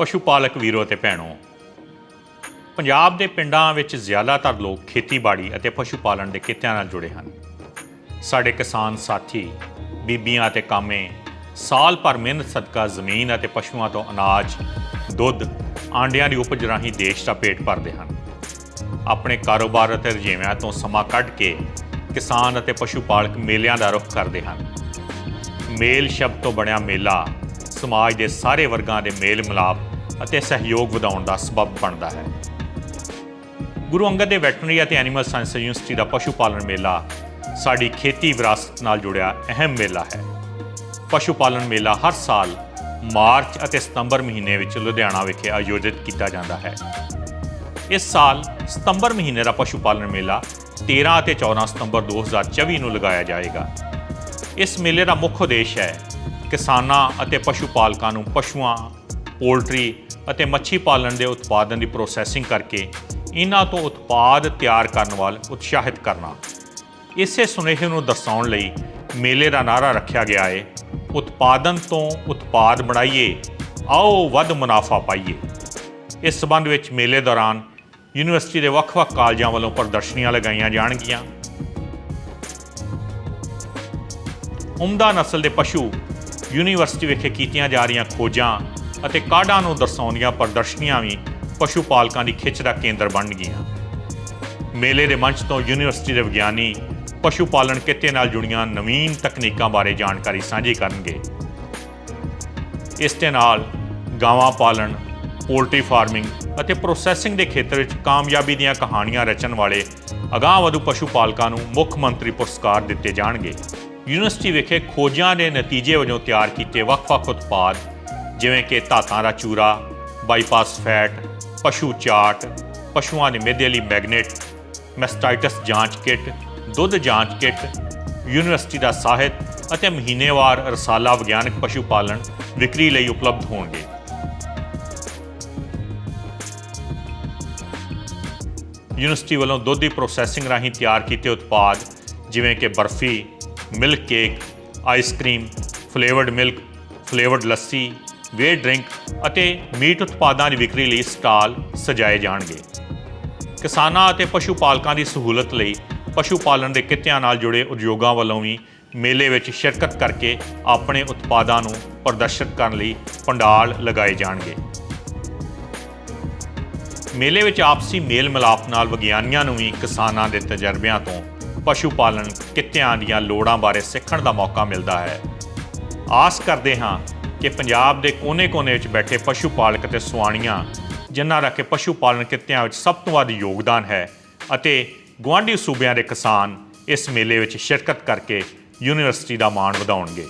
ਪਸ਼ੂ ਪਾਲਕ ਵੀਰੋ ਅਤੇ ਭੈਣੋ, ਪੰਜਾਬ ਦੇ ਪਿੰਡਾਂ ਵਿੱਚ ਜ਼ਿਆਦਾਤਰ ਲੋਕ ਖੇਤੀਬਾੜੀ ਅਤੇ ਪਸ਼ੂ ਪਾਲਣ ਦੇ ਕਿੱਤਿਆਂ ਨਾਲ ਜੁੜੇ ਹਨ। ਸਾਡੇ ਕਿਸਾਨ ਸਾਥੀ, ਬੀਬੀਆਂ ਅਤੇ ਕਾਮੇ ਸਾਲ ਭਰ ਮਿਹਨਤ ਸਦਕਾ ਜ਼ਮੀਨ ਅਤੇ ਪਸ਼ੂਆਂ ਤੋਂ ਅਨਾਜ, ਦੁੱਧ, ਆਂਡਿਆਂ ਦੀ ਉਪਜ ਰਾਹੀਂ ਦੇਸ਼ ਦਾ ਪੇਟ ਭਰਦੇ ਹਨ। ਆਪਣੇ ਕਾਰੋਬਾਰ ਅਤੇ ਰੁਝੇਵਿਆਂ ਤੋਂ ਸਮਾਂ ਕੱਢ ਕੇ ਕਿਸਾਨ ਅਤੇ ਪਸ਼ੂ ਪਾਲਕ ਮੇਲਿਆਂ ਦਾ ਰੁਖ ਕਰਦੇ ਹਨ। ਮੇਲ ਸ਼ਬਦ ਤੋਂ ਬਣਿਆ ਮੇਲਾ ਸਮਾਜ ਦੇ ਸਾਰੇ ਵਰਗਾਂ ਦੇ ਮੇਲ ਮਿਲਾਪ ਅਤੇ ਸਹਿਯੋਗ ਵਧਾਉਣ ਦਾ ਸਬਬ ਬਣਦਾ ਹੈ। ਗੁਰੂ ਅੰਗਦ ਦੇ ਵੈਟਰਨਰੀ ਅਤੇ ਐਨੀਮਲ ਸਾਇੰਸ ਯੂਨੀਵਰਸਿਟੀ ਦਾ ਪਸ਼ੂ ਪਾਲਣ ਮੇਲਾ ਸਾਡੀ ਖੇਤੀ ਵਿਰਾਸਤ ਨਾਲ ਜੁੜਿਆ ਅਹਿਮ ਮੇਲਾ ਹੈ। ਪਸ਼ੂ ਪਾਲਣ ਮੇਲਾ ਹਰ ਸਾਲ ਮਾਰਚ ਅਤੇ ਸਤੰਬਰ ਮਹੀਨੇ ਵਿੱਚ ਲੁਧਿਆਣਾ ਵਿਖੇ ਆਯੋਜਿਤ ਕੀਤਾ ਜਾਂਦਾ ਹੈ। ਇਸ ਸਾਲ ਸਤੰਬਰ ਮਹੀਨੇ ਦਾ ਪਸ਼ੂ ਪਾਲਣ ਮੇਲਾ 13 ਅਤੇ 14 ਸਤੰਬਰ 2024 ਨੂੰ ਲਗਾਇਆ ਜਾਏਗਾ। ਇਸ ਮੇਲੇ ਦਾ ਮੁੱਖ ਉਦੇਸ਼ ਹੈ ਕਿਸਾਨਾਂ ਅਤੇ ਪਸ਼ੂ ਪਾਲਕਾਂ ਨੂੰ ਪਸ਼ੂਆਂ ਪੋਲਟਰੀ ਅਤੇ ਮੱਛੀ ਪਾਲਣ ਦੇ ਉਤਪਾਦਨ ਦੀ ਪ੍ਰੋਸੈਸਿੰਗ ਕਰਕੇ ਇਹਨਾਂ ਤੋਂ ਉਤਪਾਦ ਤਿਆਰ ਕਰਨ ਵੱਲ ਉਤਸ਼ਾਹਿਤ ਕਰਨਾ। ਇਸੇ ਸੁਨੇਹੇ ਨੂੰ ਦਰਸਾਉਣ ਲਈ ਮੇਲੇ ਦਾ ਨਾਰਾ ਰੱਖਿਆ ਗਿਆ ਹੈ ਉਤਪਾਦਨ ਤੋਂ ਉਤਪਾਦ ਬਣਾਈਏ, ਆਓ ਵੱਧ ਮੁਨਾਫਾ ਪਾਈਏ। ਇਸ ਸਬੰਧ ਵਿੱਚ ਮੇਲੇ ਦੌਰਾਨ ਯੂਨੀਵਰਸਿਟੀ ਦੇ ਵੱਖ-ਵੱਖ ਕਾਲਜਾਂ ਵੱਲੋਂ ਪ੍ਰਦਰਸ਼ਨੀਆਂ ਲਗਾਈਆਂ ਜਾਣਗੀਆਂ। ਉਮਦਾ ਨਸਲ ਦੇ ਪਸ਼ੂ ਯੂਨੀਵਰਸਿਟੀ ਵਿਖੇ ਕੀਤੀਆਂ ਜਾ ਰਹੀਆਂ ਖੋਜਾਂ ਅਤੇ ਕਾਢਾਂ ਨੂੰ ਦਰਸਾਉਂਦੀਆਂ ਪ੍ਰਦਰਸ਼ਨੀਆਂ ਵੀ ਪਸ਼ੂ ਪਾਲਕਾਂ ਦੀ ਖਿੱਚ ਦਾ ਕੇਂਦਰ ਬਣ ਗਈਆਂ। ਮੇਲੇ ਦੇ ਮੰਚ ਤੋਂ ਯੂਨੀਵਰਸਿਟੀ ਦੇ ਵਿਗਿਆਨੀ ਪਸ਼ੂ ਪਾਲਣ ਕਿੱਤੇ ਨਾਲ ਜੁੜੀਆਂ ਨਵੀਨ ਤਕਨੀਕਾਂ ਬਾਰੇ ਜਾਣਕਾਰੀ ਸਾਂਝੀ ਕਰਨਗੇ। ਇਸ ਦੇ ਨਾਲ ਗਾਵਾਂ ਪਾਲਣ, ਪੋਲਟਰੀ ਫਾਰਮਿੰਗ ਅਤੇ ਪ੍ਰੋਸੈਸਿੰਗ ਦੇ ਖੇਤਰ ਵਿੱਚ ਕਾਮਯਾਬੀ ਦੀਆਂ ਕਹਾਣੀਆਂ ਰਚਣ ਵਾਲੇ ਅਗਾਂਹਵਧੂ ਪਸ਼ੂ ਪਾਲਕਾਂ ਨੂੰ ਮੁੱਖ ਮੰਤਰੀ ਪੁਰਸਕਾਰ ਦਿੱਤੇ ਜਾਣਗੇ। ਯੂਨੀਵਰਸਿਟੀ ਵਿਖੇ ਖੋਜਾਂ ਦੇ ਨਤੀਜੇ ਵਜੋਂ ਤਿਆਰ ਕੀਤੇ ਵੱਖ-ਵੱਖ ਉਤਪਾਦ ਜਿਵੇਂ ਕਿ ਧਾਤਾਂ ਦਾ ਚੂਰਾ ਬਾਈਪਾਸ ਫੈਟ ਪਸ਼ੂ ਚਾਟ, ਪਸ਼ੂਆਂ ਦੇ ਮਿਹਦੇ ਲਈ ਮੈਗਨੇਟ ਮੈਸਟਾਈਟਸ ਜਾਂਚ ਕਿੱਟ, ਦੁੱਧ ਜਾਂਚ ਕਿੱਟ, ਯੂਨੀਵਰਸਿਟੀ ਦਾ ਸਾਹਿਤ ਅਤੇ ਮਹੀਨੇਵਾਰ ਰਸਾਲਾ ਵਿਗਿਆਨਕ ਪਸ਼ੂ ਪਾਲਣ ਵਿਕਰੀ ਲਈ ਉਪਲਬਧ ਹੋਣਗੇ। ਯੂਨੀਵਰਸਿਟੀ ਵੱਲੋਂ ਦੁੱਧ ਦੀ ਪ੍ਰੋਸੈਸਿੰਗ ਰਾਹੀਂ ਤਿਆਰ ਕੀਤੇ ਉਤਪਾਦ ਜਿਵੇਂ ਕਿ barfi milk cake ice cream flavoured milk flavoured lassi whey drink ਅਤੇ ਮੀਟ ਉਤਪਾਦਾਂ ਦੀ ਵਿਕਰੀ ਲਈ ਸਟਾਲ ਸਜਾਏ ਜਾਣਗੇ। ਕਿਸਾਨਾਂ ਅਤੇ ਪਸ਼ੂ ਪਾਲਕਾਂ ਦੀ ਸਹੂਲਤ ਲਈ ਪਸ਼ੂ ਪਾਲਣ ਦੇ ਕਿੱਤਿਆਂ ਨਾਲ ਜੁੜੇ ਉਦਯੋਗਾਂ ਵੱਲੋਂ ਵੀ ਮੇਲੇ ਵਿੱਚ ਸ਼ਿਰਕਤ ਕਰਕੇ ਆਪਣੇ ਉਤਪਾਦਾਂ ਨੂੰ ਪ੍ਰਦਰਸ਼ਿਤ ਕਰਨ ਲਈ ਪੰਡਾਲ ਲਗਾਏ ਜਾਣਗੇ। ਮੇਲੇ ਵਿੱਚ ਆਪਸੀ ਮੇਲ ਮਿਲਾਪ ਨਾਲ ਵਿਗਿਆਨੀਆਂ ਨੂੰ ਵੀ ਕਿਸਾਨਾਂ ਦੇ ਤਜਰਬਿਆਂ ਤੋਂ ਪਸ਼ੂ ਪਾਲਣ ਕਿੱਤਿਆਂ ਦੀਆਂ ਲੋੜਾਂ ਬਾਰੇ ਸਿੱਖਣ ਦਾ ਮੌਕਾ ਮਿਲਦਾ ਹੈ। ਆਸ ਕਰਦੇ ਹਾਂ ਕਿ ਪੰਜਾਬ ਦੇ ਕੋਨੇ-ਕੋਨੇ ਵਿੱਚ ਬੈਠੇ ਪਸ਼ੂ ਪਾਲਕ ਅਤੇ ਸੁਆਣੀਆਂ, ਜਿਨ੍ਹਾਂ ਦਾ ਕਿ ਪਸ਼ੂ ਪਾਲਣ ਕਿੱਤਿਆਂ ਵਿੱਚ ਸਭ ਤੋਂ ਵੱਧ ਯੋਗਦਾਨ ਹੈ ਅਤੇ ਗੁਆਂਢੀ ਸੂਬਿਆਂ ਦੇ ਕਿਸਾਨ ਇਸ ਮੇਲੇ ਵਿੱਚ ਸ਼ਿਰਕਤ ਕਰਕੇ ਯੂਨੀਵਰਸਿਟੀ ਦਾ ਮਾਣ ਵਧਾਉਣਗੇ।